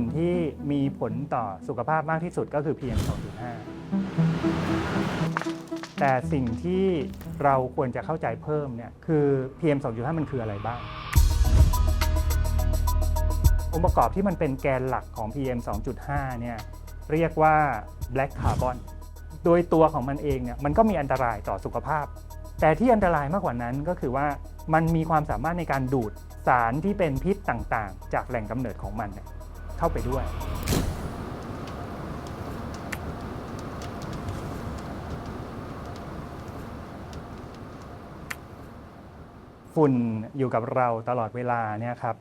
ฝุ่นที่มีผลต่อสุขภาพมากที่สุดก็คือ PM 2.5 แต่สิ่งที่เราควรจะเข้าใจเพิ่มเนี่ยคือ PM 2.5 มันคืออะไรบ้าง องค์ประกอบที่มันเป็นแกนหลักของ PM 2.5 เนี่ยเรียกว่า black carbon โดยตัวของมันเองเนี่ยมันก็มีอันตรายต่อสุขภาพ แต่ที่อันตรายมากกว่านั้นก็คือว่ามันมีความสามารถในการดูดสารที่เป็นพิษต่างๆ จากแหล่งกำเนิดของมัน เข้าไปด้วย ฝุ่นอยู่กับเราตลอดเวลาเนี่ยครับ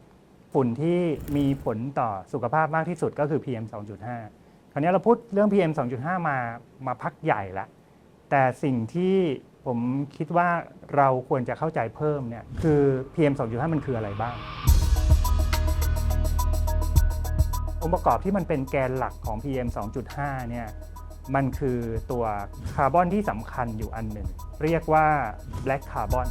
ฝุ่นที่มีผลต่อสุขภาพมากที่สุดก็คือ PM 2.5 คราวนี้เราพูดเรื่อง PM 2.5 มามาพักใหญ่ละแต่สิ่งที่ผมคิดว่าเราควรจะเข้าใจเพิ่มเนี่ยคือ PM 2.5 มันคืออะไรบ้าง องค์ประกอบที่มันเป็นแกนหลักของ PM 2.5 เนี่ยมันคือตัวคาร์บอนที่สำคัญอยู่อันหนึ่ง เรียกว่า black carbon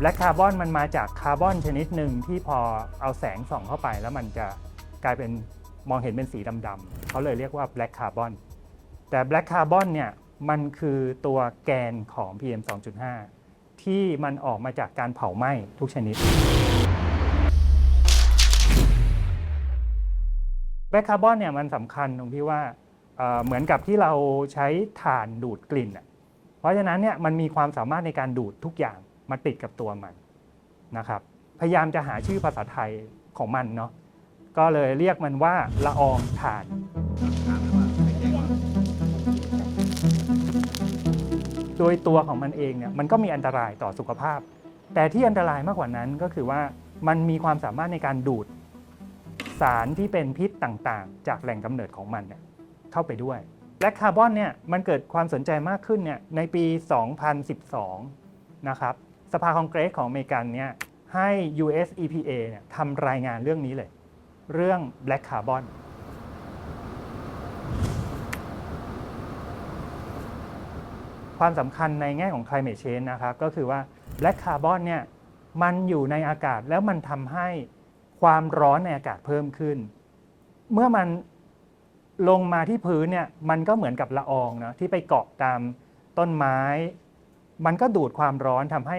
black carbon มันมาจากคาร์บอนชนิดหนึ่งที่พอเอาแสงส่องเข้าไปแล้วมันจะกลายเป็นมองเห็นเป็นสีดำๆเขาเลยเรียกว่า black carbon แต่ black carbon เนี่ยมันคือตัวแกนของ PM 2.5 ที่มันออกมาจากการเผาไหม้ทุกชนิด แบล็คคาร์บอนเนี่ยมันสำคัญตรงที่ว่าเหมือนกับที่เราใช้ถ่านดูดกลิ่นอะเพราะฉะนั้นเนี่ยมันมีความสามารถในการดูดทุกอย่างมาติดกับตัวมันนะครับ พยายามจะหาชื่อภาษาไทยของมันเนาะ ก็เลยเรียกมันว่าละอองถ่าน โดยตัวของมันเองเนี่ยมันก็มีอันตรายต่อสุขภาพ แต่ที่อันตรายมากกว่านั้นก็คือว่ามันมีความสามารถในการดูด สารที่เป็นพิษต่างๆ จากแหล่งกำเนิดของมันเนี่ยเข้าไปด้วย และคาร์บอนเนี่ยมันเกิดความสนใจมากขึ้นเนี่ยในปี 2012 นะครับสภาคองเกรสของอเมริกันเนี่ยให้ US EPA เนี่ยทำรายงานเรื่องนี้เลย เรื่อง black carbon ความสำคัญในแง่ของ climate change นะครับก็คือว่า black carbon เนี่ยมันอยู่ในอากาศแล้วมันทำให้ ความร้อนในอากาศเพิ่มขึ้น เมื่อมันลงมาที่พื้นเนี่ยมันก็เหมือนกับละอองนะที่ไปเกาะตามต้นไม้ มันก็ดูดความร้อนทำให้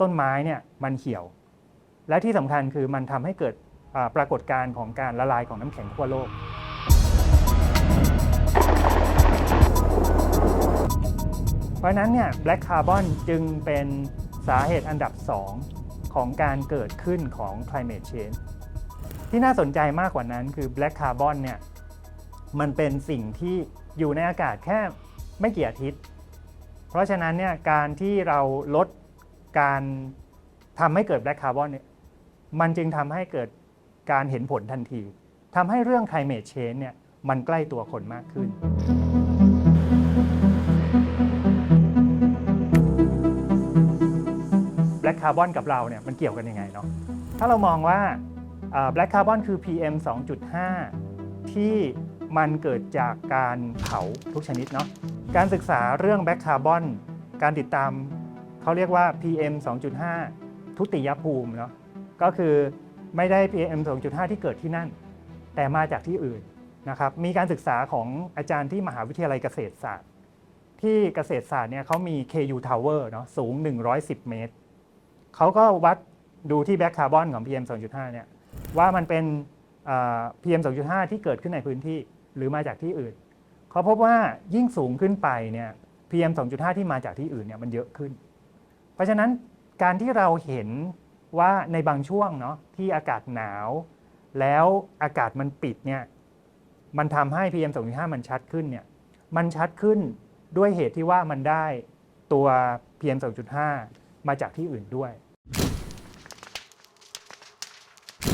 ต้นไม้เนี่ยมันเหี่ยว และที่สำคัญคือมันทำให้เกิดปรากฏการณ์ของการละลายของน้ำแข็งขั้วโลก เพราะนั้นเนี่ย black carbon จึงเป็นสาเหตุอันดับ 2 ของการเกิดขึ้นของ climate change ที่น่าสนใจมากกว่านั้นคือ black carbon เนี่ยมันเป็นสิ่งที่อยู่ในอากาศแค่ไม่กี่อาทิตย์ เพราะฉะนั้นเนี่ยการที่เราลดการทำให้เกิด black carbon เนี่ยมันจึงทำให้เกิดการเห็นผลทันทีทำให้เรื่อง climate change เนี่ยมันใกล้ตัวคนมากขึ้น black carbon กับเราเนี่ยมันเกี่ยวกันยังไงเนาะถ้าเรามองว่าอ่า black carbon คือ PM 2.5 ที่มันเกิดจากการเผาทุกชนิดเนาะการศึกษาเรื่อง black carbon การติดตามเขาเรียกว่า PM 2.5 ทุติยภูมิเนาะก็คือไม่ได้ PM 2.5 ที่เกิดที่นั่น แต่มาจากที่อื่นนะครับมีการศึกษาของอาจารย์ที่มหาวิทยาลัยเกษตรศาสตร์ ที่เกษตรศาสตร์เนี่ยเขามี KU Tower เนาะสูง 110 เมตร เขาก็วัดดูที่แบ็คคาร์บอนของ PM 2.5เนี่ยว่ามันเป็นเอ่อ PM 2.5 ที่เกิดขึ้นในพื้นที่หรือมาจากที่อื่น เขาพบว่ายิ่งสูงขึ้นไปเนี่ย PM 2.5 ที่มาจากที่อื่นเนี่ยมันเยอะขึ้น เพราะฉะนั้นการที่เราเห็นว่าในบางช่วงเนาะที่อากาศหนาว แล้วอากาศมันปิดเนี่ยมันทำให้ PM 2.5 มันชัดขึ้นเนี่ยมันชัดขึ้นด้วยเหตุที่ว่ามันได้ตัว PM 2.5 มาจากที่อื่นด้วย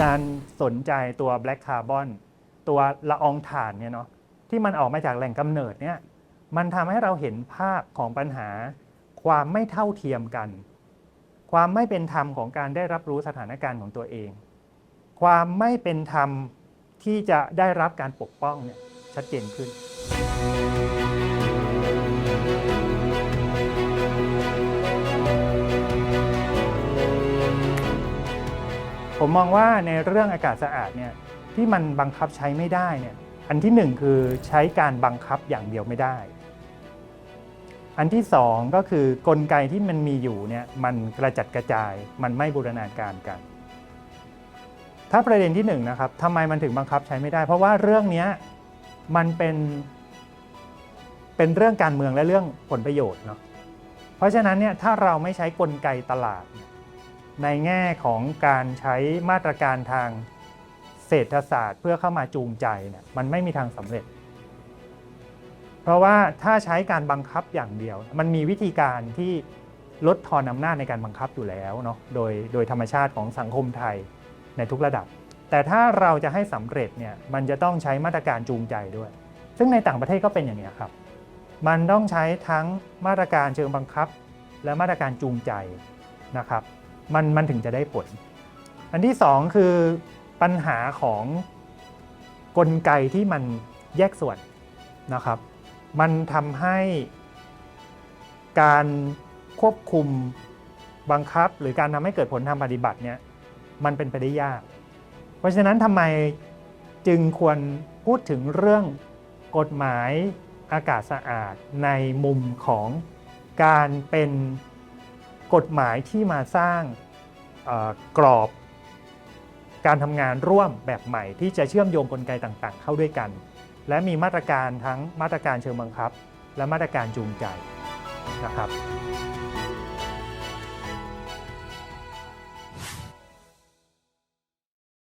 การสนใจตัว black carbon ตัวละอองถ่านเนี่ยเนาะที่มันออกมาจากแหล่งกำเนิดเนี่ยมันทำให้เราเห็นภาพของปัญหา ความไม่เท่าเทียมกัน ความไม่เป็นธรรมของการได้รับรู้สถานการณ์ของตัวเอง ความไม่เป็นธรรมที่จะได้รับการปกป้องเนี่ยชัดเจนขึ้น ผมมองว่าในเรื่องอากาศสะอาดเนี่ยที่มันบังคับใช้ไม่ได้เนี่ยอันที่หนึ่งคือใช้การบังคับอย่างเดียวไม่ได้ อันที่สองก็คือกลไกที่มันมีอยู่เนี่ยมันกระจัดกระจายมันไม่บูรณาการกัน ถ้าประเด็นที่หนึ่งนะครับทำไมมันถึงบังคับใช้ไม่ได้ เพราะว่าเรื่องนี้มันเป็นเป็นเรื่องการเมืองและเรื่องผลประโยชน์เนาะเพราะฉะนั้นเนี่ยถ้าเราไม่ใช้กลไกตลาด ในแง่ของการใช้มาตรการทางเศรษฐศาสตร์เพื่อเข้ามาจูงใจเนี่ยมันไม่มีทางสำเร็จ เพราะว่าถ้าใช้การบังคับอย่างเดียว มันมีวิธีการที่ลดทอนอำนาจในการบังคับอยู่แล้วเนาะโดยโดยธรรมชาติของสังคมไทยในทุกระดับ แต่ถ้าเราจะให้สำเร็จเนี่ยมันจะต้องใช้มาตรการจูงใจด้วย ซึ่งในต่างประเทศก็เป็นอย่างนี้ครับมันต้องใช้ทั้งมาตรการเชิงบังคับ และมาตรการจูงใจนะครับ มันมันถึงจะได้ผล อันที่สองคือปัญหาของกลไกที่มันแยกส่วนนะครับ มันทำให้การควบคุมบังคับ หรือการทำให้เกิดผลทางปฏิบัติเนี่ยมันเป็นไปได้ยาก เพราะฉะนั้นทำไมจึงควรพูดถึงเรื่องกฎหมายอากาศสะอาดในมุมของการเป็น กฎหมายที่มาสร้างกรอบการทำงานร่วมแบบใหม่ ที่จะเชื่อมโยงกลไกต่างๆ เข้าด้วยกัน และมีมาตรการทั้งมาตรการเชิงบังคับ และมาตรการจูงใจนะครับ